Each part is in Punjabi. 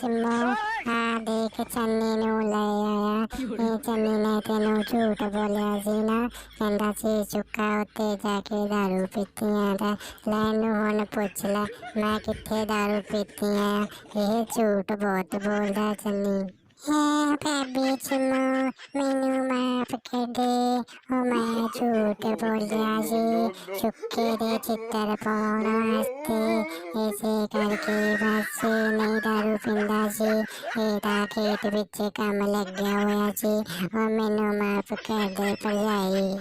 ਚਿੰਮੋ ਆ ਦੇਖ ਚੰਨੀ ਨੂੰ ਲੈ ਆਇਆ ਇਹ ਚੰਨੀ ਨੇ ਤੈਨੂੰ ਝੂਠ ਬੋਲਿਆ ਸੀ ਨਾ ਕਹਿੰਦਾ ਸੀ ਚੁੱਕਾ ਉੱਤੇ ਜਾ ਕੇ ਦਾਰੂ ਪੀਤੀਆਂ ਦਾ ਲੈ ਹੁਣ ਪੁੱਛ ਲੈ ਮੈਂ ਕਿੱਥੇ ਦਾਰੂ ਪੀਤੀ ਆ ਇਹ ਝੂਠ ਬਹੁਤ ਬੋਲਦਾ ਚੰਨੀ ਹੈ ਭਾਬੀ ਚਿੰਮੋ ਮੈਨੂੰ ਮਾਫ ਕਰ ਦੇ। ਉਹ ਮੈਂ ਝੂਠ ਬੋਲਿਆ ਸੀ, ਚੁੱਕੇ ਦੇ ਚਿੱਤਰ ਪਾਉਣ ਵਾਸਤੇ। ਇਸੇ ਕਰਕੇ ਬਸ ਨਹੀਂ ਦਾਰੂ ਪੀਂਦਾ ਸੀ। ਇਹਦਾ ਖੇਤ ਵਿੱਚ ਕੰਮ ਲੱਗਿਆ ਹੋਇਆ ਸੀ। ਉਹ ਮੈਨੂੰ ਮਾਫ ਕਰ ਦੇ ਭਰਜਾਈ।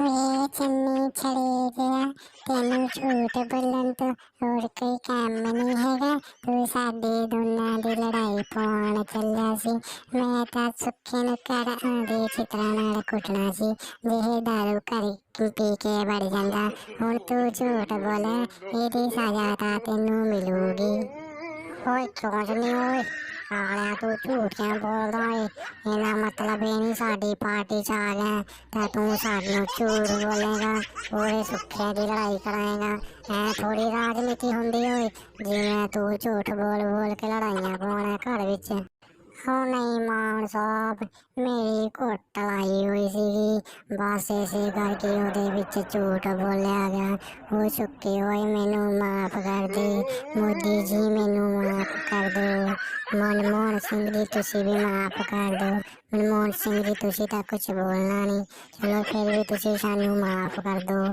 ਵੇ ਚੰਨੀ ਛੜੇ ਗਿਆ ਤੈਨੂੰ ਝੂਠ ਬੋਲਣ ਤੋਂ ਹੋਰ ਕੋਈ ਕੰਮ ਨਹੀਂ ਹੈਗਾ ਤੂੰ ਸਾਡੇ ਦੋਨਾਂ ਦੀ ਲੜਾਈ ਪਾਉਣ ਚੱਲਿਆ ਸੀ ਮੈਂ ਤਾਂ ਸੁੱਖੇ ਨੂੰ ਘਰ ਆਉਂਦੇ ਚਿਤਰਾਂ ਨਾਲ ਕੁੱਟਣਾ ਸੀ ਜਿਹੇ ਦਾਰੂ ਘਰ ਪੀ ਕੇ ਵੜ ਜਾਂਦਾ ਹੁਣ ਤੂੰ ਝੂਠ ਬੋਲਿਆ ਇਹਦੀ ਸਜ਼ਾ ਤਾਂ ਤੈਨੂੰ ਮਿਲੂਗੀ ਓਏ ਕਿਉਂ ਨਹੀਂ ਓਏ? ਆਲਿਆ ਤੂੰ ਝੂਠੀਆਂ ਬੋਲਦਾ ਏ ਇਹਦਾ ਮਤਲਬ ਇਹ ਨਹੀਂ ਸਾਡੀ ਪਾਰਟੀ ਚ ਆ ਗਿਆ, ਤਾਂ ਤੂੰ ਸਾਨੂੰ ਝੂਠ ਬੋਲੇਗਾ ਉਹਦੇ ਸੁੱਖਿਆਂ ਦੀ ਲੜਾਈ ਕਰਾਏਗਾ। ਐ ਥੋੜੀ ਰਾਜਨੀਤੀ ਹੁੰਦੀ ਓਏ, ਜਿਵੇਂ ਤੂੰ ਝੂਠ ਬੋਲ ਬੋਲ ਕੇ ਲੜਾਈਆਂ ਪਾਉਣਾ ਘਰ ਵਿੱਚ। ਹੋ ਨਹੀਂ ਮਾਨ ਸਾਹਿਬ ਮੇਰੀ ਘੁੱਟ ਲਾਈ ਹੋਈ ਸੀਗੀ। ਬਸ ਇਸੇ ਕਰਕੇ ਉਹਦੇ ਵਿੱਚ ਝੂਠ ਬੋਲਿਆ ਗਿਆ। ਉਹ ਚੁੱਕੇ ਹੋਏ ਮੈਨੂੰ ਮਾਫ ਕਰ ਦੇ। ਮੋਦੀ ਜੀ, ਮੈਨੂੰ ਮਾਫ ਕਰ ਦਿਓ ਮਨਮੋਹਨ ਸਿੰਘ ਜੀ, ਤੁਸੀਂ ਵੀ ਮਾਫ ਕਰ ਦਿਓ ਮਨਮੋਹਨ ਸਿੰਘ ਜੀ, ਤੁਸੀਂ ਤਾਂ ਕੁਝ ਬੋਲਣਾ ਨਹੀਂ। ਚਲੋ ਫਿਰ ਵੀ ਤੁਸੀਂ ਸਾਨੂੰ ਮਾਫ ਕਰ ਦਿਓ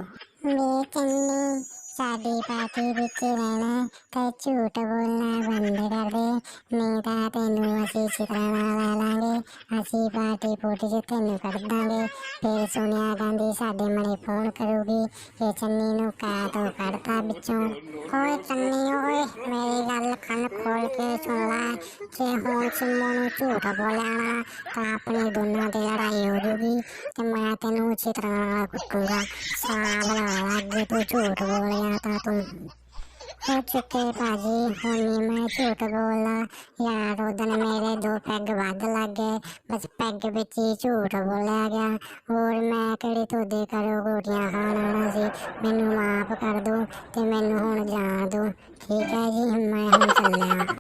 ਵੇ ਚੰਨੀ। ਸਾਡੀ ਪਾਰਟੀ ਵਿੱਚ ਰਹਿਣਾ ਤੇ ਝੂਠ ਬੋਲਣਾ ਬੰਦ ਕਰ ਦੇ। ਨਹੀਂ ਤਾਂ ਤੈਨੂੰ ਅਸੀਂ ਚਿਤਰਾਂ ਨਾਲ ਲੈ ਲਾਂਗੇ। ਅਸੀਂ ਪਾਰਟੀ ਪੋਟੀ ਚ ਤੈਨੂੰ ਕੱਢ ਦਾਂਗੇ। ਫਿਰ ਸੋਨੀਆ ਗਾਂਧੀ ਸਾਡੇ ਮਨੇ ਫੋਨ ਕਰੂਗੀ ਕਿ ਚੰਨੀ ਨੂੰ ਕਾ ਤੋਂ ਕੱਢਤਾ ਵਿੱਚੋਂ। ਓਏ ਚੰਨੀ, ਓਏ, ਮੇਰੀ ਗੱਲ ਕੰਨ ਖੋਲ ਕੇ ਸੁਣ ਲੈ। ਜੇ ਹੁਣ ਸਿੰਮੋ ਨੂੰ ਝੂਠ ਬੋਲਣਾ ਤਾਂ ਆਪਣੇ ਦੋਨਾਂ ਦੀ ਲੜਾਈ ਹੋ ਜੂਗੀ ਤੇ ਮੈਂ ਤੈਨੂੰ ਚਿਤਰਾਂ ਨਾਲ ਕੁੱਟੂਗਾ। ਸਾਹ ਬਣਾ ਲੱਗੇ ਤੂੰ ਝੂਠ ਬੋਲਿਆ। ਤਾਂ ਤੂੰ ਹੋ ਚੁੱਕੇ ਭਾਜੀ ਹੁਣ ਮੈਂ ਝੂਠ ਬੋਲਣਾ ਯਾਰ ਉਦਣ ਮੇਰੇ ਦੋ ਪੈਗ ਵੱਧ ਲੱਗ ਗਏ ਬਸ ਪੈਗ ਵਿੱਚ ਹੀ ਝੂਠ ਬੋਲਿਆ ਗਿਆ ਹੋਰ ਮੈਂ ਕਿਹੜੀ ਤੁਹਾਡੇ ਕਰੋ ਗੋਟੀਆਂ ਖਾਣ ਆਉਣਾ ਸੀ ਮੈਨੂੰ ਮਾਫ ਕਰ ਦਿਓ ਤੇ ਮੈਨੂੰ ਹੁਣ ਜਾਣ ਦਿਓ ਠੀਕ ਹੈ ਜੀ ਮੈਂ ਹੁਣ ਚੱਲਿਆ